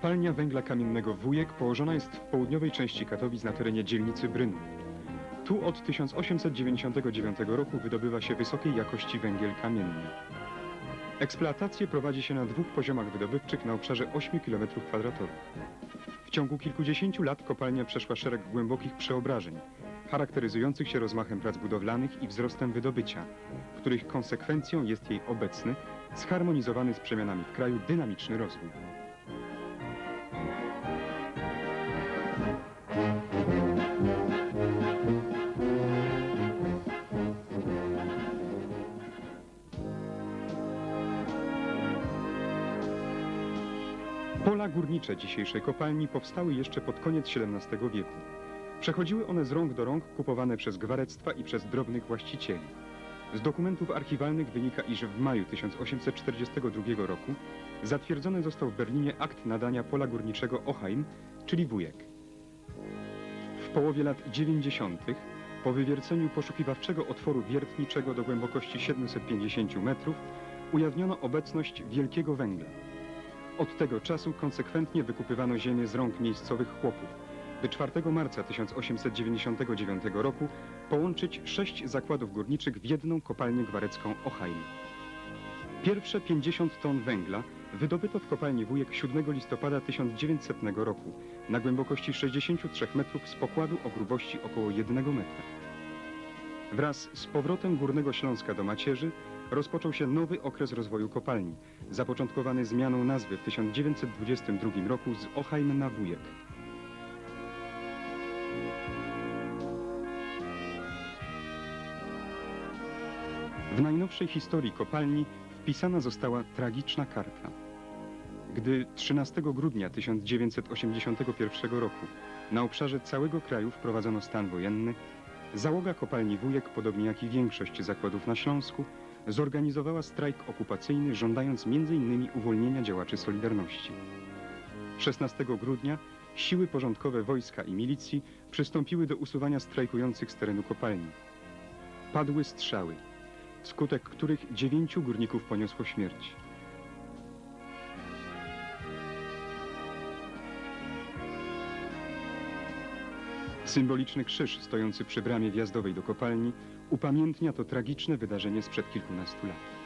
Kopalnia węgla kamiennego Wujek położona jest w południowej części Katowic na terenie dzielnicy Brynów. Tu od 1899 roku wydobywa się wysokiej jakości węgiel kamienny. Eksploatację prowadzi się na dwóch poziomach wydobywczych na obszarze 8 km2. W ciągu kilkudziesięciu lat kopalnia przeszła szereg głębokich przeobrażeń, charakteryzujących się rozmachem prac budowlanych i wzrostem wydobycia, których konsekwencją jest jej obecny, zharmonizowany z przemianami w kraju dynamiczny rozwój. Dzisiejszej kopalni powstały jeszcze pod koniec XVII wieku. Przechodziły one z rąk do rąk, kupowane przez gwarectwa i przez drobnych właścicieli. Z dokumentów archiwalnych wynika, iż w maju 1842 roku zatwierdzony został w Berlinie akt nadania pola górniczego Oheim, czyli Wujek. W połowie lat 90. po wywierceniu poszukiwawczego otworu wiertniczego do głębokości 750 metrów ujawniono obecność wielkiego węgla. Od tego czasu konsekwentnie wykupywano ziemię z rąk miejscowych chłopów, by 4 marca 1899 roku połączyć sześć zakładów górniczych w jedną kopalnię gwarecką Oheim. Pierwsze 50 ton węgla wydobyto w kopalni Wujek 7 listopada 1900 roku na głębokości 63 metrów z pokładu o grubości około 1 metra. Wraz z powrotem Górnego Śląska do macierzy rozpoczął się nowy okres rozwoju kopalni, zapoczątkowany zmianą nazwy w 1922 roku z Oheim na Wujek. W najnowszej historii kopalni wpisana została tragiczna karta. Gdy 13 grudnia 1981 roku na obszarze całego kraju wprowadzono stan wojenny, załoga kopalni Wujek, podobnie jak i większość zakładów na Śląsku, zorganizowała strajk okupacyjny, żądając m.in. uwolnienia działaczy Solidarności. 16 grudnia siły porządkowe wojska i milicji przystąpiły do usuwania strajkujących z terenu kopalni. Padły strzały, wskutek których dziewięciu górników poniosło śmierć. Symboliczny krzyż stojący przy bramie wjazdowej do kopalni upamiętnia to tragiczne wydarzenie sprzed kilkunastu lat.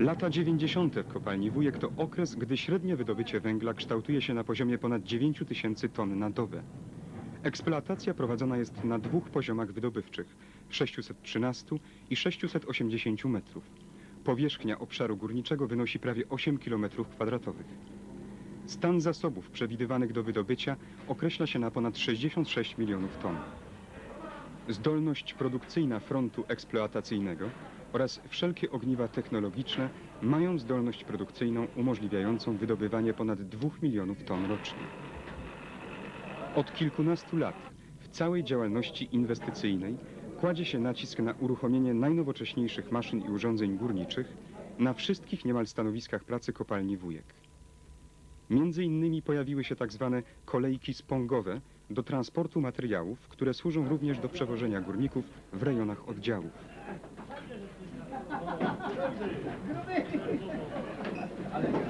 Lata 90. w kopalni Wujek to okres, gdy średnie wydobycie węgla kształtuje się na poziomie ponad 9 tysięcy ton na dobę. Eksploatacja prowadzona jest na dwóch poziomach wydobywczych 613 i 680 metrów. Powierzchnia obszaru górniczego wynosi prawie 8 km kwadratowych. Stan zasobów przewidywanych do wydobycia określa się na ponad 66 milionów ton. Zdolność produkcyjna frontu eksploatacyjnego oraz wszelkie ogniwa technologiczne mają zdolność produkcyjną umożliwiającą wydobywanie ponad 2 milionów ton rocznie. Od kilkunastu lat w całej działalności inwestycyjnej kładzie się nacisk na uruchomienie najnowocześniejszych maszyn i urządzeń górniczych na wszystkich niemal stanowiskach pracy kopalni Wujek. Między innymi pojawiły się tak zwane kolejki spągowe do transportu materiałów, które służą również do przewożenia górników w rejonach oddziałów. Ale...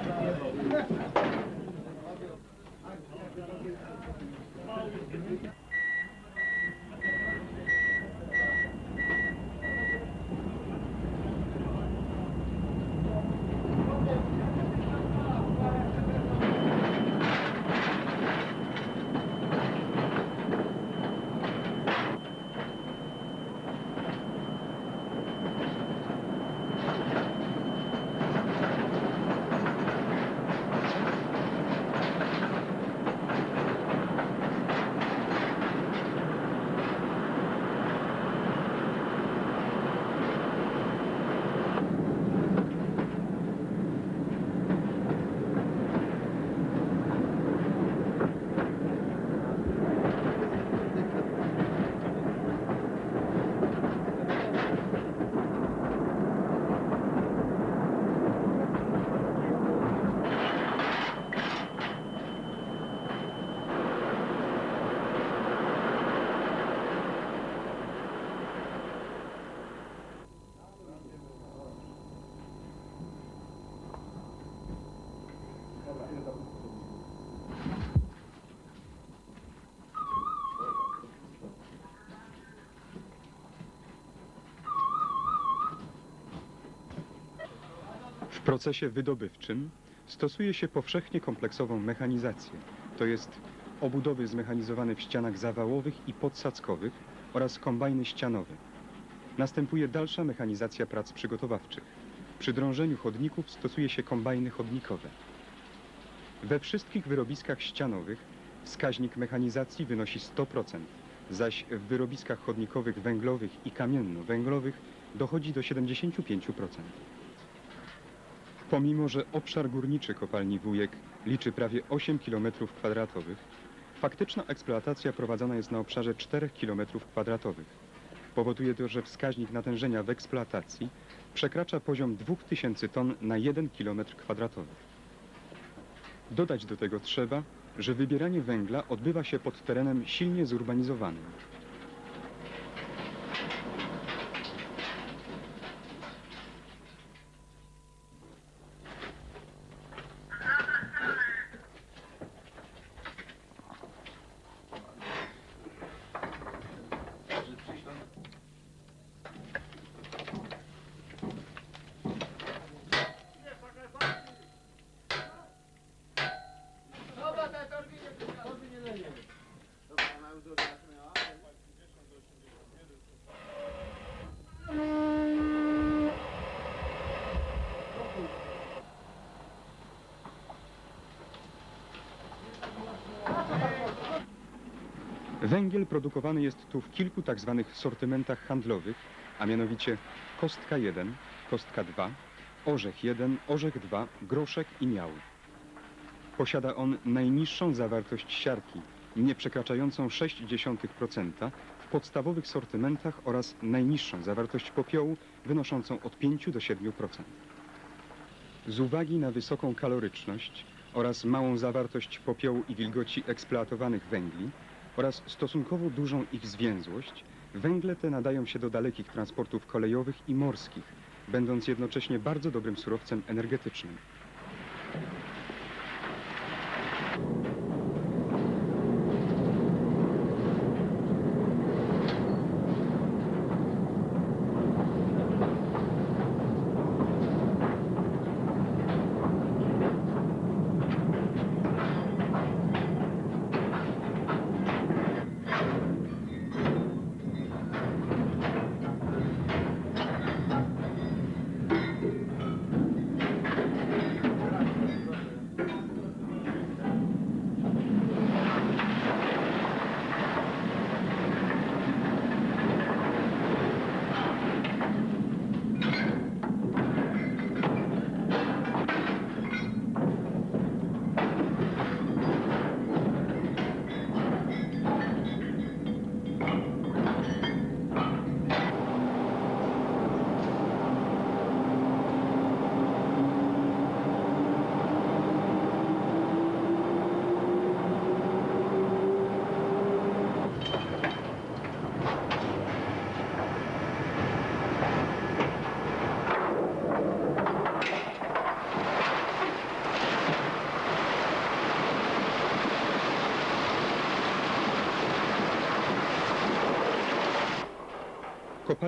W procesie wydobywczym stosuje się powszechnie kompleksową mechanizację, to jest obudowy zmechanizowane w ścianach zawałowych i podsadzkowych oraz kombajny ścianowe. Następuje dalsza mechanizacja prac przygotowawczych. Przy drążeniu chodników stosuje się kombajny chodnikowe. We wszystkich wyrobiskach ścianowych wskaźnik mechanizacji wynosi 100%, zaś w wyrobiskach chodnikowych węglowych i kamienno-węglowych dochodzi do 75%. Pomimo, że obszar górniczy kopalni Wujek liczy prawie 8 km2, faktyczna eksploatacja prowadzona jest na obszarze 4 km2. Powoduje to, że wskaźnik natężenia w eksploatacji przekracza poziom 2000 ton na 1 km2. Dodać do tego trzeba, że wybieranie węgla odbywa się pod terenem silnie zurbanizowanym. Węgiel produkowany jest tu w kilku tak zwanych sortymentach handlowych, a mianowicie kostka 1, kostka 2, orzech 1, orzech 2, groszek i miał. Posiada on najniższą zawartość siarki, nie przekraczającą 0,6% w podstawowych sortymentach oraz najniższą zawartość popiołu wynoszącą od 5 do 7%. Z uwagi na wysoką kaloryczność oraz małą zawartość popiołu i wilgoci eksploatowanych węgli oraz stosunkowo dużą ich zwięzłość, węgle te nadają się do dalekich transportów kolejowych i morskich, będąc jednocześnie bardzo dobrym surowcem energetycznym.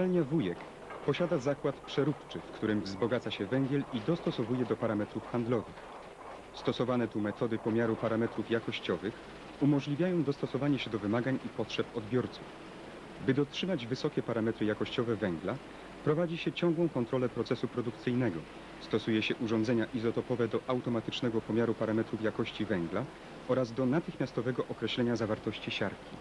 Kopalnia Wujek posiada zakład przeróbczy, w którym wzbogaca się węgiel i dostosowuje do parametrów handlowych. Stosowane tu metody pomiaru parametrów jakościowych umożliwiają dostosowanie się do wymagań i potrzeb odbiorców. By dotrzymać wysokie parametry jakościowe węgla, prowadzi się ciągłą kontrolę procesu produkcyjnego. Stosuje się urządzenia izotopowe do automatycznego pomiaru parametrów jakości węgla oraz do natychmiastowego określenia zawartości siarki.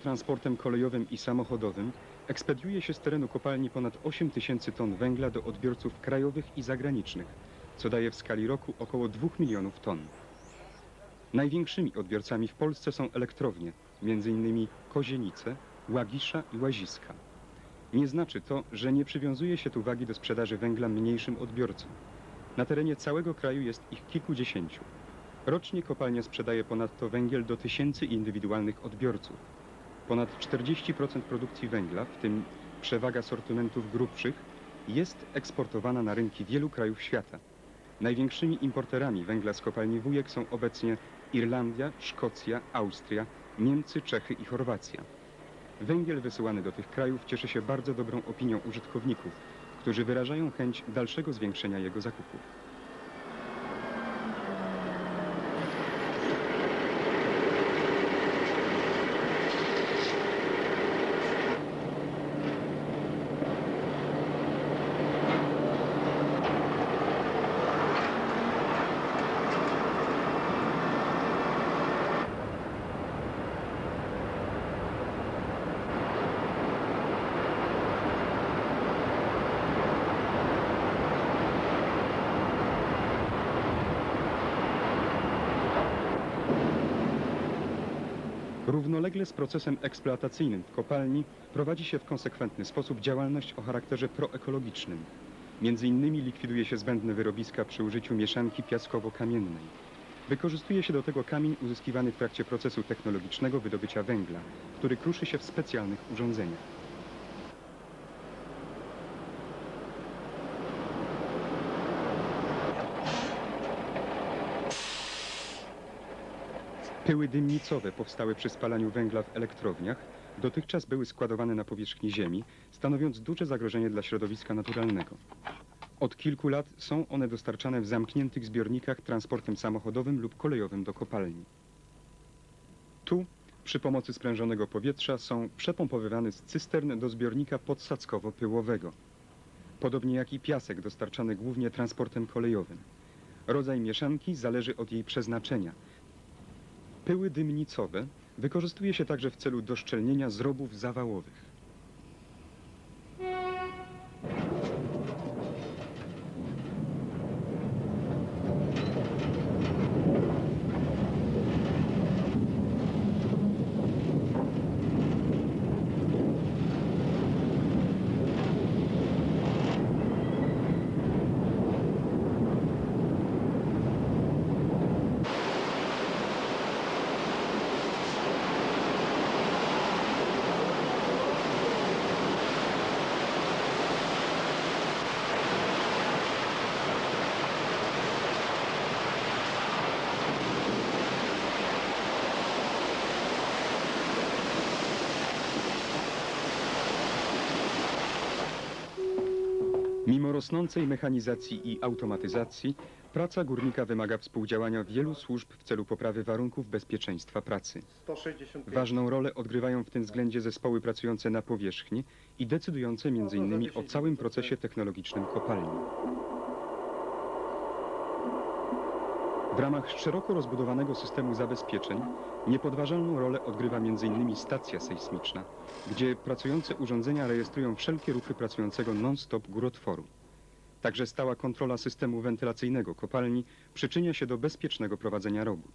Transportem kolejowym i samochodowym ekspediuje się z terenu kopalni ponad 8 tysięcy ton węgla do odbiorców krajowych i zagranicznych, co daje w skali roku około 2 milionów ton. Największymi odbiorcami w Polsce są elektrownie, m.in. Kozienice, Łagisza i Łaziska. Nie znaczy to, że nie przywiązuje się tu wagi do sprzedaży węgla mniejszym odbiorcom. Na terenie całego kraju jest ich kilkudziesięciu. Rocznie kopalnia sprzedaje ponadto węgiel do tysięcy indywidualnych odbiorców. Ponad 40% produkcji węgla, w tym przewaga sortymentów grubszych, jest eksportowana na rynki wielu krajów świata. Największymi importerami węgla z kopalni Wujek są obecnie Irlandia, Szkocja, Austria, Niemcy, Czechy i Chorwacja. Węgiel wysyłany do tych krajów cieszy się bardzo dobrą opinią użytkowników, którzy wyrażają chęć dalszego zwiększenia jego zakupów. Równolegle z procesem eksploatacyjnym w kopalni prowadzi się w konsekwentny sposób działalność o charakterze proekologicznym. Między innymi likwiduje się zbędne wyrobiska przy użyciu mieszanki piaskowo-kamiennej. Wykorzystuje się do tego kamień uzyskiwany w trakcie procesu technologicznego wydobycia węgla, który kruszy się w specjalnych urządzeniach. Pyły dymnicowe powstałe przy spalaniu węgla w elektrowniach dotychczas były składowane na powierzchni Ziemi, stanowiąc duże zagrożenie dla środowiska naturalnego. Od kilku lat są one dostarczane w zamkniętych zbiornikach transportem samochodowym lub kolejowym do kopalni. Tu przy pomocy sprężonego powietrza są przepompowywane z cystern do zbiornika podsadzkowo-pyłowego. Podobnie jak i piasek dostarczany głównie transportem kolejowym. Rodzaj mieszanki zależy od jej przeznaczenia. Pyły dymnicowe wykorzystuje się także w celu doszczelnienia zrobów zawałowych. Rosnącej mechanizacji i automatyzacji, praca górnika wymaga współdziałania wielu służb w celu poprawy warunków bezpieczeństwa pracy. 165. Ważną rolę odgrywają w tym względzie zespoły pracujące na powierzchni i decydujące m.in. o całym procesie technologicznym kopalni. W ramach szeroko rozbudowanego systemu zabezpieczeń niepodważalną rolę odgrywa m.in. stacja sejsmiczna, gdzie pracujące urządzenia rejestrują wszelkie ruchy pracującego non-stop górotworu. Także stała kontrola systemu wentylacyjnego kopalni przyczynia się do bezpiecznego prowadzenia robót.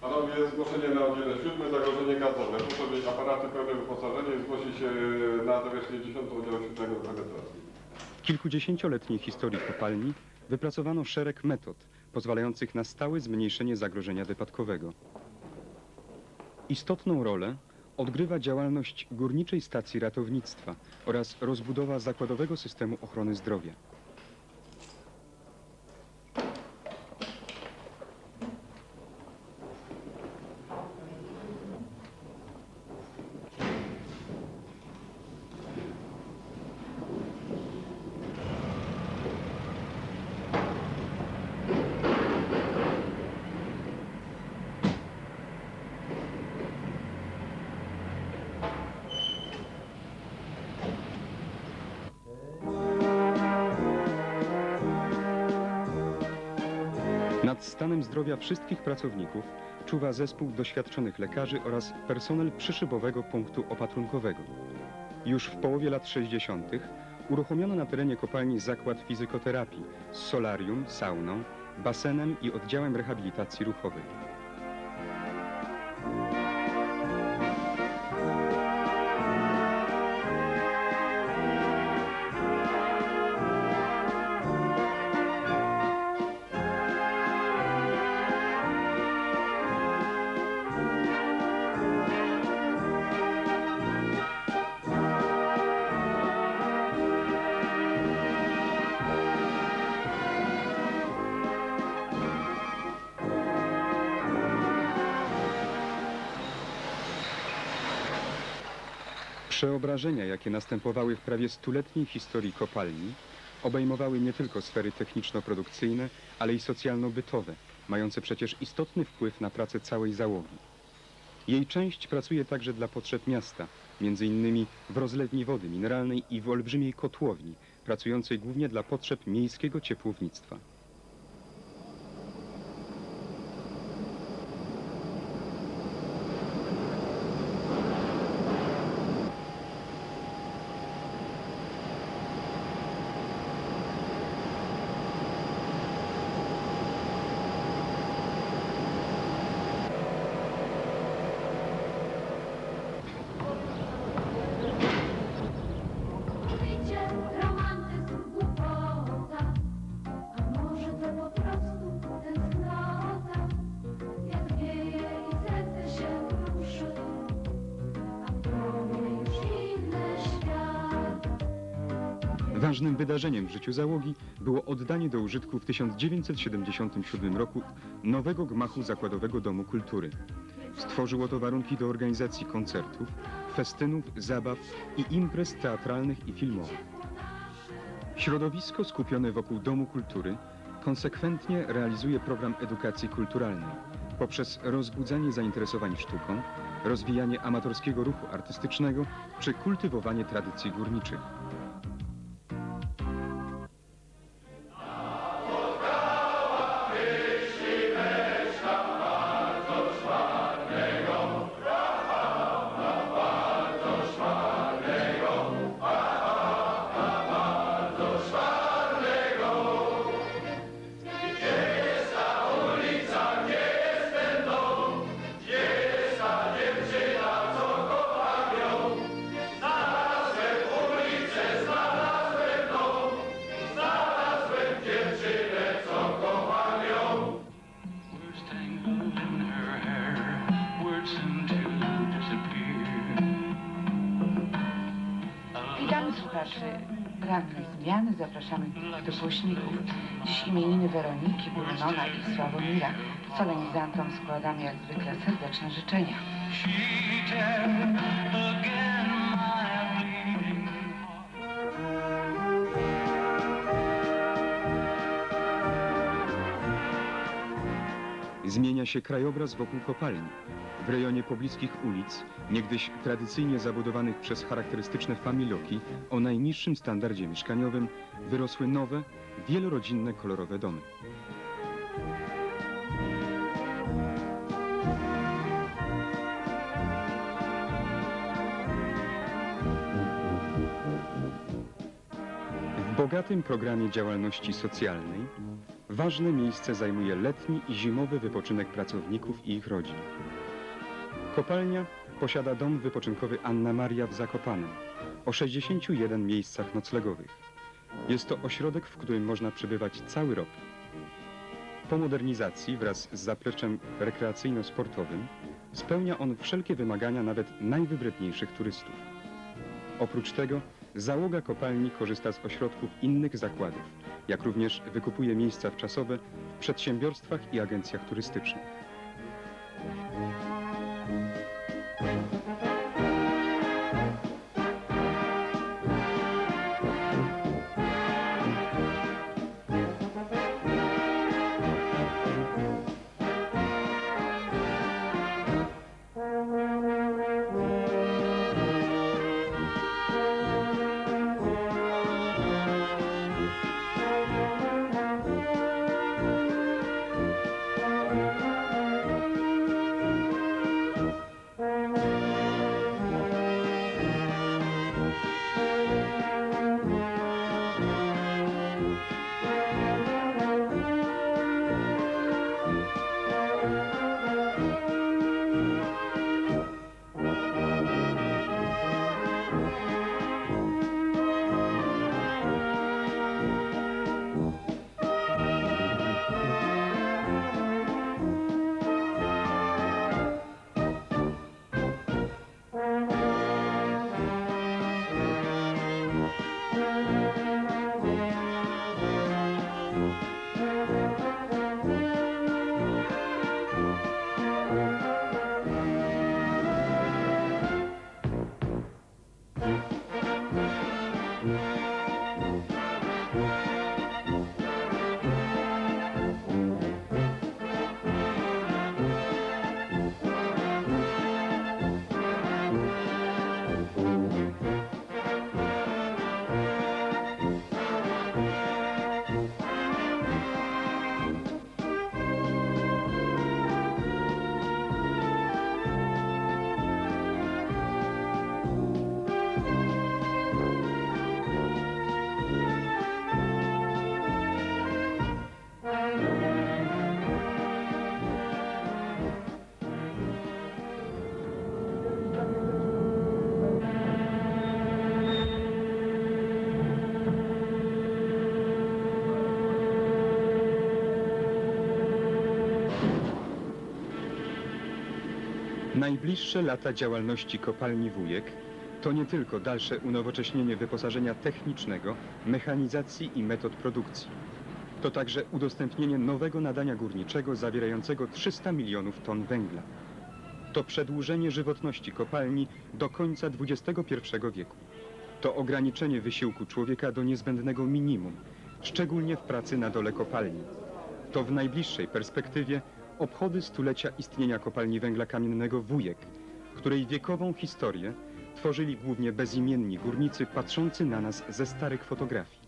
Panowie, zgłoszenie na oddziale siódme, zagrożenie gazowe. Muszą mieć aparaty pełne wyposażenie i zgłosić się na zawierzchnię 10 oddziału siódmego penetracji. W kilkudziesięcioletniej historii kopalni wypracowano szereg metod pozwalających na stałe zmniejszenie zagrożenia wypadkowego. Istotną rolę odgrywa działalność Górniczej Stacji Ratownictwa oraz rozbudowa zakładowego systemu ochrony zdrowia. Nad stanem zdrowia wszystkich pracowników czuwa zespół doświadczonych lekarzy oraz personel przyszybowego punktu opatrunkowego. Już w połowie lat 60. uruchomiono na terenie kopalni zakład fizykoterapii z solarium, sauną, basenem i oddziałem rehabilitacji ruchowej. Przeobrażenia, jakie następowały w prawie stuletniej historii kopalni, obejmowały nie tylko sfery techniczno-produkcyjne, ale i socjalno-bytowe, mające przecież istotny wpływ na pracę całej załogi. Jej część pracuje także dla potrzeb miasta, między innymi w rozlewni wody mineralnej i w olbrzymiej kotłowni, pracującej głównie dla potrzeb miejskiego ciepłownictwa. Ważnym wydarzeniem w życiu załogi było oddanie do użytku w 1977 roku nowego gmachu Zakładowego Domu Kultury. Stworzyło to warunki do organizacji koncertów, festynów, zabaw i imprez teatralnych i filmowych. Środowisko skupione wokół Domu Kultury konsekwentnie realizuje program edukacji kulturalnej poprzez rozbudzanie zainteresowań sztuką, rozwijanie amatorskiego ruchu artystycznego czy kultywowanie tradycji górniczych. Słuchaczy zmiany. Zapraszamy do głośników. Dziś imieniny Weroniki, Brunona i Sławomira. Solenizantom składamy jak zwykle serdeczne życzenia. Zmienia się krajobraz wokół kopalni. W rejonie pobliskich ulic, niegdyś tradycyjnie zabudowanych przez charakterystyczne familoki o najniższym standardzie mieszkaniowym, wyrosły nowe, wielorodzinne kolorowe domy. W bogatym programie działalności socjalnej ważne miejsce zajmuje letni i zimowy wypoczynek pracowników i ich rodzin. Kopalnia posiada dom wypoczynkowy Anna Maria w Zakopanem o 61 miejscach noclegowych. Jest to ośrodek, w którym można przebywać cały rok. Po modernizacji wraz z zapleczem rekreacyjno-sportowym spełnia on wszelkie wymagania nawet najwybredniejszych turystów. Oprócz tego załoga kopalni korzysta z ośrodków innych zakładów, jak również wykupuje miejsca wczasowe w przedsiębiorstwach i agencjach turystycznych. Najbliższe lata działalności kopalni Wujek to nie tylko dalsze unowocześnienie wyposażenia technicznego, mechanizacji i metod produkcji. To także udostępnienie nowego nadania górniczego zawierającego 300 milionów ton węgla. To przedłużenie żywotności kopalni do końca XXI wieku. To ograniczenie wysiłku człowieka do niezbędnego minimum, szczególnie w pracy na dole kopalni. To w najbliższej perspektywie obchody stulecia istnienia kopalni węgla kamiennego Wujek, której wiekową historię tworzyli głównie bezimienni górnicy patrzący na nas ze starych fotografii.